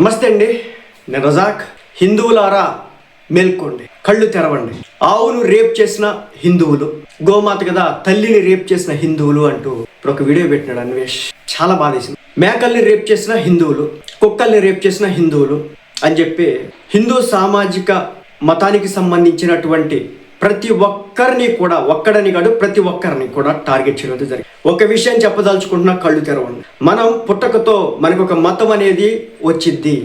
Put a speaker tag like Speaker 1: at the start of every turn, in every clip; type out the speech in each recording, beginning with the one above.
Speaker 1: నమస్తే అండి. నేను రజాక్. హిందువులారా మేల్కోండి. కళ్ళు తెరవండి. ఆవును రేప్ చేసిన హిందువులు గోమాత కదా తల్లిని రేప్ చేసిన హిందువులు అంటూ ఇప్పుడు ఒక వీడియో పెట్టినాడు అన్వేష్. చాలా బాధేసింది మేకల్ని రేప్ చేసిన హిందువులు కుక్కల్ని రేప్ చేసిన హిందువులు అని చెప్పి హిందూ సామాజిక మతానికి సంబంధించినటువంటి ప్రతి ఒక్కరిని కూడా ఒక్కడని కాదు ప్రతి ఒక్కరిని కూడా టార్గెట్ చేయడం జరిగింది. ఒక విషయం చెప్పదలుచుకుంటున్నా కళ్ళు తెరవండి. మనం పుట్టకతో మనకు ఒక మతం అనేది వచ్చిద్ది.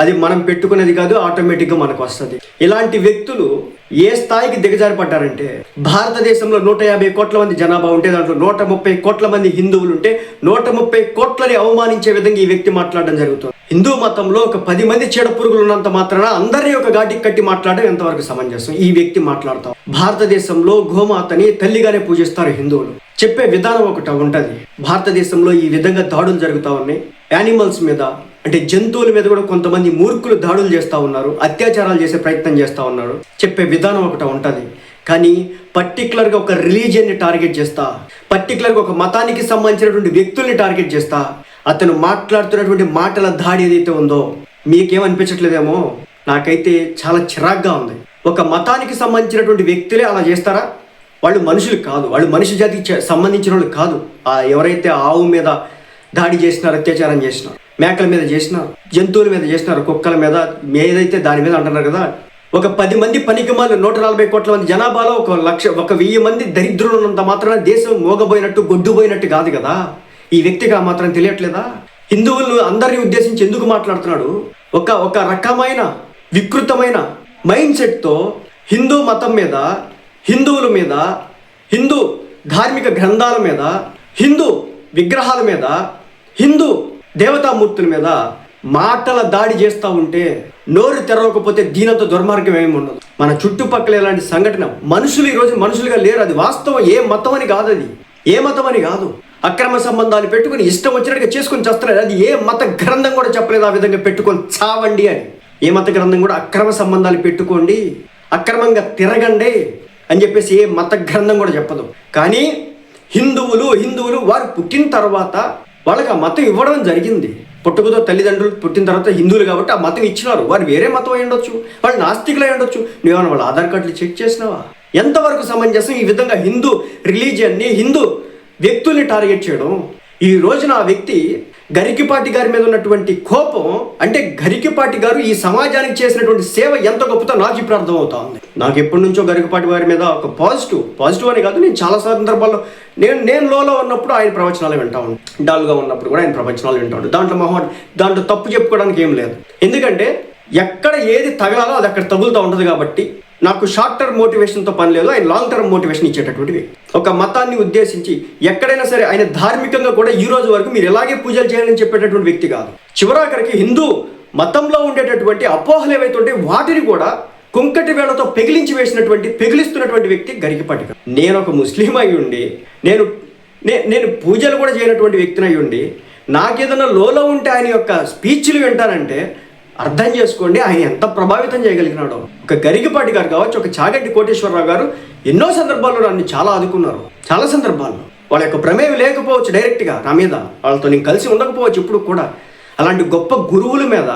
Speaker 1: అది మనం పెట్టుకునేది కాదు ఆటోమేటిక్గా మనకు వస్తుంది. ఇలాంటి వ్యక్తులు ఏ స్థాయికి దిగజారిపడ్డారంటే భారతదేశంలో నూట యాభై కోట్ల మంది జనాభా ఉంటే దాంట్లో నూట ముప్పై కోట్ల మంది హిందువులు ఉంటే నూట ముప్పై కోట్లని అవమానించే విధంగా ఈ వ్యక్తి మాట్లాడడం జరుగుతుంది. హిందూ మతంలో ఒక పది మంది చీడ పురుగులు ఉన్నంత మాత్రాన అందరి ఒక గాటికి కట్టి మాట్లాడడం ఎంతవరకు సమంజసం? ఈ వ్యక్తి మాట్లాడతాం. భారతదేశంలో గోమాతని తల్లిగానే పూజిస్తారు హిందువులు. చెప్పే విధానం ఒకటి ఉంటుంది. భారతదేశంలో ఈ విధంగా దాడులు జరుగుతూ ఉన్నాయి. యానిమల్స్ మీద అంటే జంతువుల మీద కూడా కొంతమంది మూర్ఖులు దాడులు చేస్తూ ఉన్నారు. అత్యాచారాలు చేసే ప్రయత్నం చేస్తూ ఉన్నారు. చెప్పే విధానం ఒకటి ఉంటుంది. కానీ పర్టికులర్గా ఒక రిలీజియన్ని టార్గెట్ చేస్తా పర్టికులర్గా ఒక మతానికి సంబంధించినటువంటి వ్యక్తుల్ని టార్గెట్ చేస్తా అతను మాట్లాడుతున్నటువంటి మాటల దాడి ఏదైతే ఉందో మీకేమనిపించట్లేదేమో నాకైతే చాలా చిరాగ్గా ఉంది. ఒక మతానికి సంబంధించినటువంటి వ్యక్తులే అలా చేస్తారా? వాళ్ళు మనుషులు కాదు. వాళ్ళు మనిషి జాతికి సంబంధించిన వాళ్ళు కాదు. ఆ ఎవరైతే ఆవు మీద దాడి చేసినారు అత్యాచారం చేసినారు మేకల మీద చేసినారు జంతువుల మీద చేసినారు కుక్కల మీద ఏదైతే దాని మీద అంటున్నారు కదా ఒక పది మంది పనికిమాలు నూట నలభై కోట్ల మంది జనాభాలో ఒక లక్ష ఒక వెయ్యి మంది దరిద్రులు ఉన్నంత మాత్రాన దేశం మోగబోయినట్టు గొడ్డుపోయినట్టు కాదు కదా? ఈ వ్యక్తిగా మాత్రం తెలియట్లేదా? హిందువులను అందరినీ ఉద్దేశించి ఎందుకు మాట్లాడుతున్నాడు? ఒక ఒక రకమైన వికృతమైన మైండ్ సెట్తో హిందూ మతం మీద హిందువుల మీద హిందూ ధార్మిక గ్రంథాల మీద హిందూ విగ్రహాల మీద హిందూ దేవతామూర్తుల మీద మాటల దాడి చేస్తూ ఉంటే నోరు తెరవకపోతే దీనంత దుర్మార్గం ఏమి ఉండదు. మన చుట్టుపక్కల ఇలాంటి సంఘటన మనుషులు ఈరోజు మనుషులుగా లేరు. అది వాస్తవం. ఏ మతం అని కాదు అది. ఏ మతం అని కాదు. అక్రమ సంబంధాలు పెట్టుకుని ఇష్టం వచ్చినట్టుగా చేసుకుని చేస్తున్నారు అది ఏ మత గ్రంథం కూడా చెప్పలేదు ఆ విధంగా పెట్టుకొని చావండి అని. ఏ మత గ్రంథం కూడా అక్రమ సంబంధాలు పెట్టుకోండి అక్రమంగా తిరగండి అని చెప్పేసి ఏ మత గ్రంథం కూడా చెప్పదు. కానీ హిందువులు హిందువులు వారు పుట్టిన తర్వాత వాళ్ళకి ఆ మతం ఇవ్వడం జరిగింది. పుట్టుకతో తల్లిదండ్రులు పుట్టిన తర్వాత హిందువులు కాబట్టి ఆ మతం ఇచ్చినారు. వారు వేరే మతం అయి ఉండొచ్చు వాళ్ళు నాస్తికులు అయి ఉండొచ్చు. నువ్వేమైనా వాళ్ళ ఆధార్ కార్డులు చెక్ చేసినావా? ఎంతవరకు సమంజసం ఈ విధంగా హిందూ రిలీజియన్ని హిందూ వ్యక్తుల్ని టార్గెట్ చేయడం. ఈ రోజున ఆ వ్యక్తి గరికిపాటి గారి మీద ఉన్నటువంటి కోపం అంటే గరికిపాటి గారు ఈ సమాజానికి చేసినటువంటి సేవ ఎంత గొప్పతో నాకు ఇప్పుడు అర్థమవుతా ఉంది. నాకు ఎప్పటి నుంచో గరికిపాటి గారి మీద ఒక పాజిటివ్ పాజిటివ్ అని కాదు నేను చాలా సందర్భాల్లో నేను నేను లోలో ఉన్నప్పుడు ఆయన ప్రవచనాలు వింటా ఉంటాను డల్గా ఉన్నప్పుడు కూడా ఆయన ప్రవచనాలు వింటాడు. దాంట్లో మహా దాంట్లో తప్పు చెప్పుకోవడానికి ఏం లేదు. ఎందుకంటే ఎక్కడ ఏది తగలాలో అది అక్కడ తగులుతూ ఉంటుంది కాబట్టి నాకు షార్ట్ టర్మ్ మోటివేషన్తో పని లేదు ఆయన లాంగ్ టర్మ్ మోటివేషన్ ఇచ్చేటటువంటి ఒక మతాన్ని ఉద్దేశించి ఎక్కడైనా సరే ఆయన ధార్మికంగా కూడా ఈ రోజు వరకు మీరు ఎలాగే పూజలు చేయాలని చెప్పేటటువంటి వ్యక్తి కాదు. చివరాఖరికి హిందూ మతంలో ఉండేటటువంటి అపోహలు ఏవైతే ఉంటే వాటిని కూడా కుంకటి వేళతో పెగిలించి వేసినటువంటి పెగిలిస్తున్నటువంటి వ్యక్తి గరికిపాటి నేను ఒక ముస్లిం అయి ఉండి నేను నే- నేను పూజలు కూడా చేయనటువంటి వ్యక్తిని అయి ఉండి నాకేదైనా లోలో ఉంటే ఆయన యొక్క స్పీచ్లు వింటానంటే అర్థం చేసుకోండి ఆయన ఎంత ప్రభావితం చేయగలిగినాడో. ఒక గరిగిపాటి గారు కావచ్చు ఒక చాగంటి కోటేశ్వరరావు గారు ఎన్నో సందర్భాల్లో నన్ను చాలా ఆదుకున్నారు. చాలా సందర్భాల్లో. వాళ్ళ యొక్క ప్రమేయం లేకపోవచ్చు డైరెక్ట్గా నా మీద. వాళ్ళతో నేను కలిసి ఉండకపోవచ్చు ఇప్పుడు కూడా. అలాంటి గొప్ప గురువుల మీద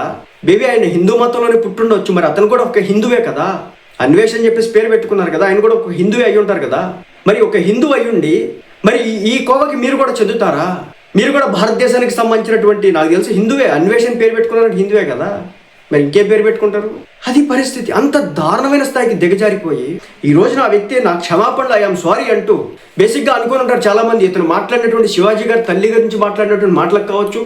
Speaker 1: బేబీ ఆయన హిందూ మతంలోనే పుట్టుండొచ్చు మరి అతను కూడా ఒక హిందువే కదా? అన్వేషణ చెప్పేసి పేరు పెట్టుకున్నారు కదా ఆయన కూడా ఒక హిందువే అయి ఉంటారు కదా? మరి ఒక హిందూ అయ్యుండి మరి ఈ- కోవకి మీరు కూడా చెందుతారా? మీరు కూడా భారతదేశానికి సంబంధించినటువంటి నాకు తెలిసి హిందువే అన్వేషణ పేరు పెట్టుకున్నారు హిందువే కదా? మరి ఇంకే పేరు పెట్టుకుంటారు? అది పరిస్థితి. అంత దారుణమైన స్థాయికి దిగజారిపోయి ఈ రోజున ఆ వ్యక్తి నా క్షమాపణలు ఐఎమ్ సారీ అంటూ బేసిక్గా అనుకుని ఉంటారు చాలామంది. ఇతను మాట్లాడినటువంటి శివాజీ గారి తల్లి గురించి మాట్లాడినటువంటి మాటలకు కావచ్చు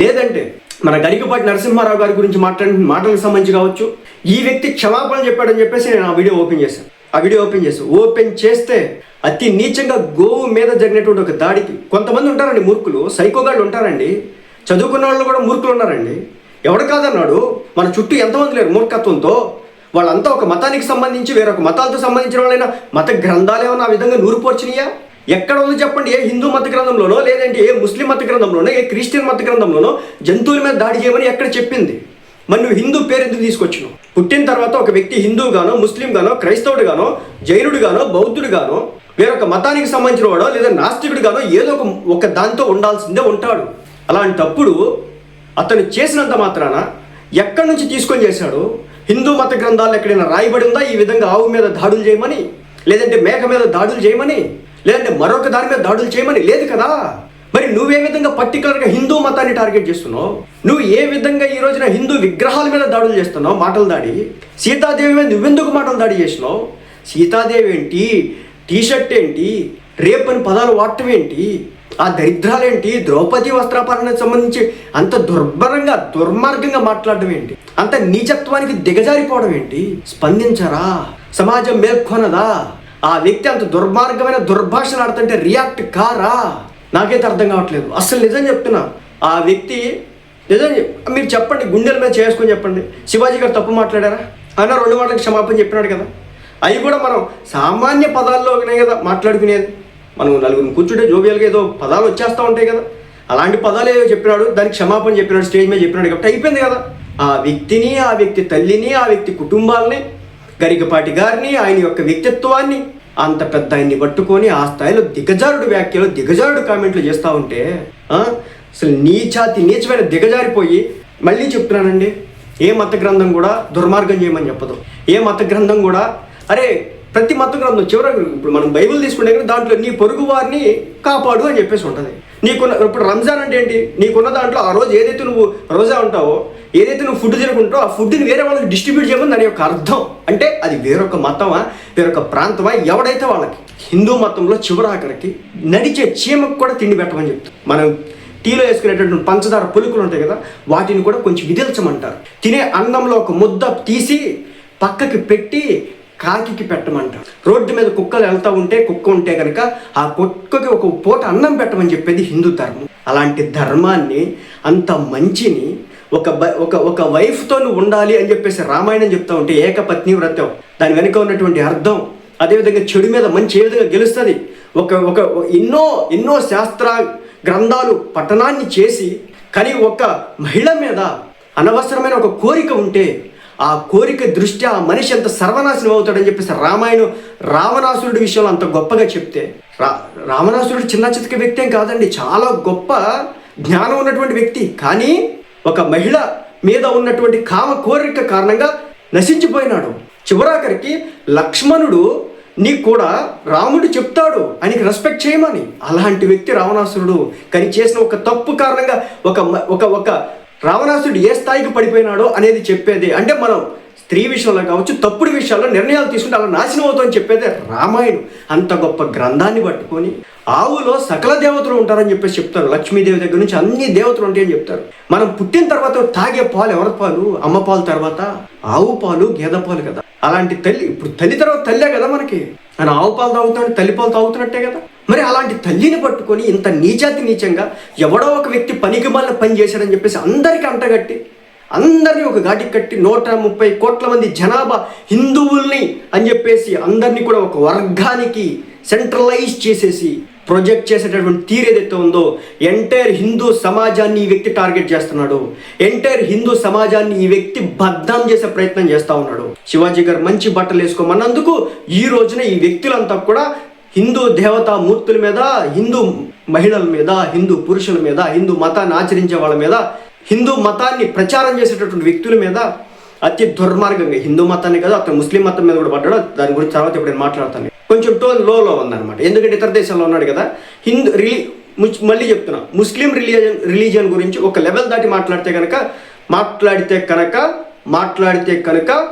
Speaker 1: లేదంటే మన గరికపాటి నరసింహారావు గారి గురించి మాట్లాడిన మాటలకు సంబంధించి కావచ్చు. ఈ వ్యక్తి క్షమాపణ చెప్పాడని చెప్పేసి నేను ఆ వీడియో ఓపెన్ చేశాను. ఆ వీడియో ఓపెన్ చేసి ఓపెన్ చేస్తే అతి నీచంగా గోవు మీద జరిగినటువంటి ఒక దాడికి కొంతమంది ఉంటారండి మూర్ఖులు సైకోగాళ్ళు ఉంటారండి. చదువుకున్న వాళ్ళు కూడా మూర్ఖులు ఉన్నారండి. ఎవడు కాదన్నాడు? మన చుట్టూ ఎంతమంది లేరు? మూర్ఖత్వంతో? వాళ్ళంతా ఒక మతానికి సంబంధించి వేరొక మతాలతో సంబంధించిన వాళ్ళైనా మత గ్రంథాలు ఏమైనా ఆ విధంగా నూరుపోర్చినాయా? ఎక్కడ ఉంది చెప్పండి? ఏ హిందూ మత గ్రంథంలోనో లేదంటే ఏ ముస్లిం మత గ్రంథంలోనో ఏ క్రిస్టియన్ మత గ్రంథంలోనో జంతువుల మీద దాడి చేయమని ఎక్కడ చెప్పింది? మరి నువ్వు హిందూ పేరు ఎందుకు తీసుకొచ్చినావు? పుట్టిన తర్వాత ఒక వ్యక్తి హిందూగానో ముస్లింగానో క్రైస్తవుడుగానో జైనుడుగానో బౌద్ధుడుగానో వేరొక మతానికి సంబంధించిన వాడో లేదా నాస్తికుడుగానో ఏదో ఒక ఒక దాంతో ఉండాల్సిందే ఉంటాడు. అలాంటప్పుడు అతను చేసినంత మాత్రాన ఎక్కడి నుంచి తీసుకొని చేశాడు హిందూ మత గ్రంథాలు ఎక్కడైనా రాయబడి ఉందా? ఈ విధంగా ఆవు మీద దాడులు చేయమని లేదంటే మేక మీద దాడులు చేయమని లేదంటే మరొక దాని మీద దాడులు చేయమని? లేదు కదా. మరి నువ్వే విధంగా పర్టికులర్గా హిందూ మతాన్ని టార్గెట్ చేస్తున్నావు? నువ్వు ఏ విధంగా ఈ రోజున హిందూ విగ్రహాల మీద దాడులు చేస్తున్నావు? మాటలు దాడి. సీతాదేవి మీద నువ్వెందుకు మాటలు దాడి చేసినావు? సీతాదేవి ఏంటి? టీషర్ట్ ఏంటి? రేపని పదాలు వాడటం ఏంటి? ఆ దరిద్రాలేంటి? ద్రౌపది వస్త్రాపరణకు సంబంధించి అంత దుర్భరంగా దుర్మార్గంగా మాట్లాడడం ఏంటి? అంత నీచత్వానికి దిగజారిపోవడం ఏంటి? స్పందించరా? సమాజం మేల్కొనదా? ఆ వ్యక్తి అంత దుర్మార్గమైన దుర్భాషలు ఆడుతుంటే రియాక్ట్ కారా? నాకైతే అర్థం కావట్లేదు. అసలు నిజం చెప్తున్నా. ఆ వ్యక్తి నిజం మీరు చెప్పండి గుండెల మీద చేసుకొని చెప్పండి. శివాజీ గారు తప్పు మాట్లాడారా? ఆయన రెండు మాటలకు క్షమాపణ చెప్పినాడు కదా. అవి కూడా మనం సామాన్య పదాల్లోనే కదా మాట్లాడుకునేది. మనం నలుగురు కూర్చుంటే జోబియల్గా ఏదో పదాలు వచ్చేస్తూ ఉంటాయి కదా. అలాంటి పదాలు ఏదో చెప్పినాడు దానికి క్షమాపణ చెప్పినాడు స్టేజ్ మీద చెప్పినాడు కాబట్టి అయిపోయింది కదా. ఆ వ్యక్తిని ఆ వ్యక్తి తల్లిని ఆ వ్యక్తి కుటుంబాలని గరికపాటి గారిని ఆయన యొక్క వ్యక్తిత్వాన్ని అంత పెద్ద ఆయన్ని పట్టుకొని ఆ స్థాయిలో దిగజారుడు వ్యాఖ్యలు దిగజారుడు కామెంట్లు చేస్తూ ఉంటే అసలు నీచాతి నీచమైన దిగజారిపోయి మళ్ళీ చెప్తున్నానండి ఏ మత గ్రంథం కూడా దుర్మార్గం చేయమని చెప్పదు. ఏ మత గ్రంథం కూడా అరే ప్రతి మత గ్రంథం చివరకు ఇప్పుడు మనం బైబిల్ తీసుకుంటే దాంట్లో నీ పొరుగు వారిని కాపాడు అని చెప్పేసి ఉంటుంది. నీకున్న ఇప్పుడు రంజాన్ అంటే ఏంటి? నీకున్న దాంట్లో ఆ రోజు ఏదైతే నువ్వు రోజా ఉంటావో ఏదైతే నువ్వు ఫుడ్ తినుకుంటావో ఆ ఫుడ్ని వేరే వాళ్ళకి డిస్ట్రిబ్యూట్ చేయమని దాని యొక్క అర్థం. అంటే అది వేరొక మతమా వేరొక ప్రాంతమా ఎవడైతే వాళ్ళకి హిందూ మతంలో చివరాఖరికి నడిచే చీమకు కూడా తిండి పెట్టమని చెప్తాం మనం టీలో వేసుకునేటటువంటి పంచదార పులుకులు ఉంటాయి కదా వాటిని కూడా కొంచెం విదిల్చమంటారు. తినే అన్నంలో ఒక ముద్ద తీసి పక్కకి పెట్టి కాకికి పెట్టమంటారు. రోడ్డు మీద కుక్కలు వెళ్తూ ఉంటే కుక్క ఉంటే కనుక ఆ కుక్కకి ఒక పూట అన్నం పెట్టమని చెప్పేది హిందూ ధర్మం. అలాంటి ధర్మాన్ని అంత మంచిని ఒక బ- ఒక ఒక వైఫ్తో నువ్వు ఉండాలి అని చెప్పేసి రామాయణం చెప్తా ఉంటే ఏకపత్ని వ్రతం. దాని వెనుక ఉన్నటువంటి అర్థం అదేవిధంగా చెడు మీద మంచి ఏ విధంగా గెలుస్తుంది? ఒక ఒక ఎన్నో ఎన్నో శాస్త్ర గ్రంథాలు పఠనాన్ని చేసి కానీ ఒక మహిళ మీద అనవసరమైన ఒక కోరిక ఉంటే ఆ కోరిక దృష్ట్యా ఆ మనిషి ఎంత సర్వనాశనం అవుతాడని చెప్పేసి రామాయణం రావణాసురుడి విషయంలో అంత గొప్పగా చెప్తే. రా రావణాసురుడు చిన్న చితక వ్యక్తి ఏం కాదండి చాలా గొప్ప జ్ఞానం ఉన్నటువంటి వ్యక్తి. కానీ ఒక మహిళ మీద ఉన్నటువంటి కామ కోరిక కారణంగా నశించిపోయినాడు. చివరాఖరికి లక్ష్మణుడు నీకు కూడా రాముడు చెప్తాడు ఆయనకి రెస్పెక్ట్ చేయమని. అలాంటి వ్యక్తి రావణాసురుడు. కానీ చేసిన ఒక తప్పు కారణంగా ఒక ఒక ఒక రావణాసుడు ఏ స్థాయికి పడిపోయినాడో అనేది చెప్పేది. అంటే మనం స్త్రీ విషయంలో కావచ్చు తప్పుడు విషయాల్లో నిర్ణయాలు తీసుకుంటే అలా నాశనం అవుతామని చెప్పేదే రామాయణం. అంత గొప్ప గ్రంథాన్ని పట్టుకొని ఆవులో సకల దేవతలు ఉంటారని చెప్పేసి చెప్తారు. లక్ష్మీదేవి దగ్గర నుంచి అన్ని దేవతలు ఉంటాయని చెప్తారు. మనం పుట్టిన తర్వాత తాగే పాలు ఎవరి పాలు? అమ్మ పాలు తర్వాత ఆవు పాలు గేదె పాలు కదా. అలాంటి తల్లి ఇప్పుడు తల్లి తర్వాత తల్లే కదా మనకి. ఆయన ఆవు పాలు తల్లిపాలు తల్లి పాలు తాగుతున్నట్టే కదా? మరి అలాంటి తల్లిని పట్టుకొని ఇంత నీచాతి నీచంగా ఎవడో ఒక వ్యక్తి పనికి మళ్ళీ పని చేశాడని చెప్పేసి అందరికీ అంటగట్టి అందరినీ ఒక ఘాటికి కట్టి నూట ముప్పై కోట్ల మంది జనాభా హిందువుల్ని అని చెప్పేసి అందరినీ కూడా ఒక వర్గానికి సెంట్రలైజ్ చేసేసి ప్రొజెక్ట్ చేసేటటువంటి తీరు ఏదైతే ఉందో ఎంటైర్ హిందూ సమాజాన్ని ఈ వ్యక్తి టార్గెట్ చేస్తున్నాడు. ఎంటైర్ హిందూ సమాజాన్ని ఈ వ్యక్తి బద్నాం చేసే ప్రయత్నం చేస్తూ ఉన్నాడు. శివాజీ గారు మంచి బట్టలు వేసుకోమన్నందుకు ఈ రోజున ఈ వ్యక్తులంతా కూడా హిందూ దేవతా మూర్తుల మీద హిందూ మహిళల మీద హిందూ పురుషుల మీద హిందూ మతాన్ని ఆచరించే వాళ్ళ మీద హిందూ మతాన్ని ప్రచారం చేసేటటువంటి వ్యక్తుల మీద అతి దుర్మార్గంగా హిందూ మతాన్ని కదా అతను ముస్లిం మతం మీద కూడా పడ్డాడు. దాని గురించి తర్వాత ఇప్పుడు నేను మాట్లాడతాను. కొంచెం టోన్ లోలో ఉందన్నమాట. ఎందుకంటే ఇతర దేశాల్లో ఉన్నాడు కదా. హిందూ రిలీ మళ్ళీ చెప్తున్నా. ముస్లిం రిలీజన్ రిలీజియన్ గురించి ఒక లెవెల్ దాటి మాట్లాడితే కనుక మాట్లాడితే కనుక మాట్లాడితే కనుక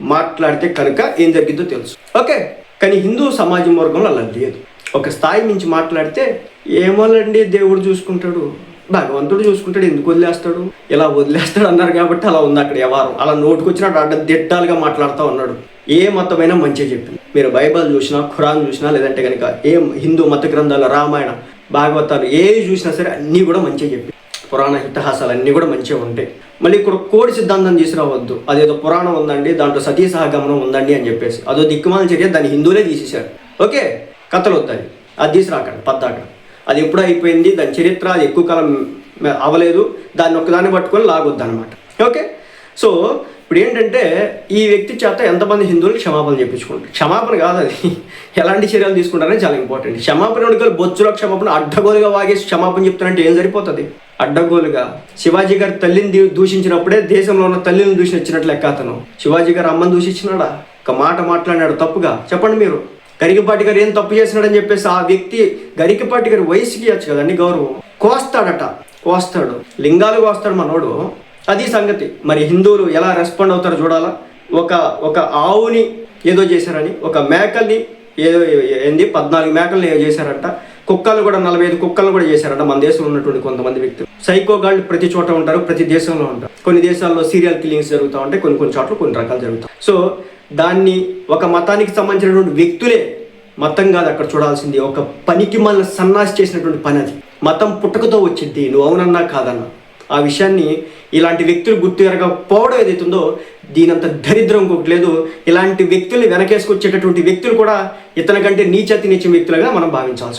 Speaker 1: మాట్లాడితే కనుక ఏం జరిగిందో తెలుసు. ఓకే? కానీ హిందూ సమాజం వర్గంలో అలా లేదు. ఒక స్థాయి నుంచి మాట్లాడితే ఏమోలండి దేవుడు చూసుకుంటాడు. భగవంతుడు చూసుకుంటాడు ఎందుకు వదిలేస్తాడు? ఇలా వదిలేస్తాడు అన్నారు కాబట్టి అలా ఉంది అక్కడ వ్యవహారం. అలా నోటుకొచ్చినట్టు అడ్డ దిట్టాలుగా మాట్లాడుతూ ఉన్నాడు. ఏ మతమైనా మంచిగా చెప్పింది. మీరు బైబిల్ చూసినా ఖురాన్ చూసినా లేదంటే కనుక ఏ హిందూ మత గ్రంథాలు రామాయణ భాగవతాలు ఏవి చూసినా సరే అన్నీ కూడా మంచిగా చెప్పి పురాణ ఇతిహాసాలు అన్నీ కూడా మంచిగా ఉంటాయి. మళ్ళీ ఇక్కడ కోడి సిద్ధాంతం తీసుకురావద్దు. అదేదో పురాణం ఉందండి దాంట్లో సతీ సహగమనం ఉందండి అని చెప్పేసి. అదో దిక్కుమాల చర్య దాన్ని హిందువులే తీసేశారు. ఓకే కథలు వద్దాయి అది తీసుకురాకండి పద్దాక అది ఎప్పుడు అయిపోయింది దాని చరిత్ర అది ఎక్కువ కాలం అవ్వలేదు దాన్ని ఒక్కదాన్ని పట్టుకొని లాగొద్దు అనమాట ఓకే? సో ఇప్పుడు ఏంటంటే ఈ వ్యక్తి చేత ఎంతమంది హిందువులు క్షమాపణ చెప్పించుకుంటారు? క్షమాపణ కాదు అది. ఎలాంటి చర్యలు తీసుకుంటారని చాలా ఇంపార్టెంట్. క్షమాపణ అడుగులు బొచ్చులో క్షమాపణ అడ్డగోలుగా వాగేసి క్షమాపణ చెప్తానంటే ఏం సరిపోతుంది? అడ్డగోలుగా. శివాజీ గారి తల్లిని దూషించినప్పుడే దేశంలో ఉన్న తల్లిని దూషించినట్లు లెక్క అతను. శివాజీ గారు అమ్మని దూషించినాడా? ఒక మాట మాట్లాడాడు తప్పుగా. చెప్పండి మీరు. గరికపాటి గారు ఏం తప్పు చేసినాడని చెప్పేసి ఆ వ్యక్తి గరికపాటి గారి వయసుకి ఇవ్వచ్చు కదండి గౌరవం. కోస్తాడట కోస్తాడు. లింగాలు కోస్తాడు మనోడు. అది సంగతి. మరి హిందువులు ఎలా రెస్పాండ్ అవుతారో చూడాలా? ఒక ఒక ఆవుని ఏదో చేశారని ఒక మేకల్ని ఏదో ఏంది? పద్నాలుగు మేకల్ని ఏదో చేశారంట. కుక్కలు కూడా నలభై ఐదు కుక్కలు కూడా చేశారంట. మన దేశంలో ఉన్నటువంటి కొంతమంది వ్యక్తులు. సైకో గాళ్ళు ప్రతి చోట ఉంటారు ప్రతి దేశంలో ఉంటారు. కొన్ని దేశాల్లో సీరియల్ కిల్లింగ్స్ జరుగుతూ ఉంటాయి కొన్ని కొన్ని చోట్ల కొన్ని రకాలు జరుగుతాయి. సో దాన్ని ఒక మతానికి సంబంధించినటువంటి వ్యక్తులే మతం కాదు అక్కడ చూడాల్సింది. ఒక పనికి మన సన్నాసి చేసినటువంటి పని అది. మతం పుట్టుకతో వచ్చింది. నువ్వు అవునన్నా కాదన్నా. ఆ విషయాన్ని ఇలాంటి వ్యక్తులు గుర్తు ఎరగకపోవడం ఏదైతుందో దీనంత దరిద్రం ఇంకొకటి లేదు. ఇలాంటి వ్యక్తుల్ని వెనకేసుకొచ్చేటటువంటి వ్యక్తులు కూడా ఇతని కంటే నీచతి నీచ వ్యక్తులుగా మనం భావించాల్సి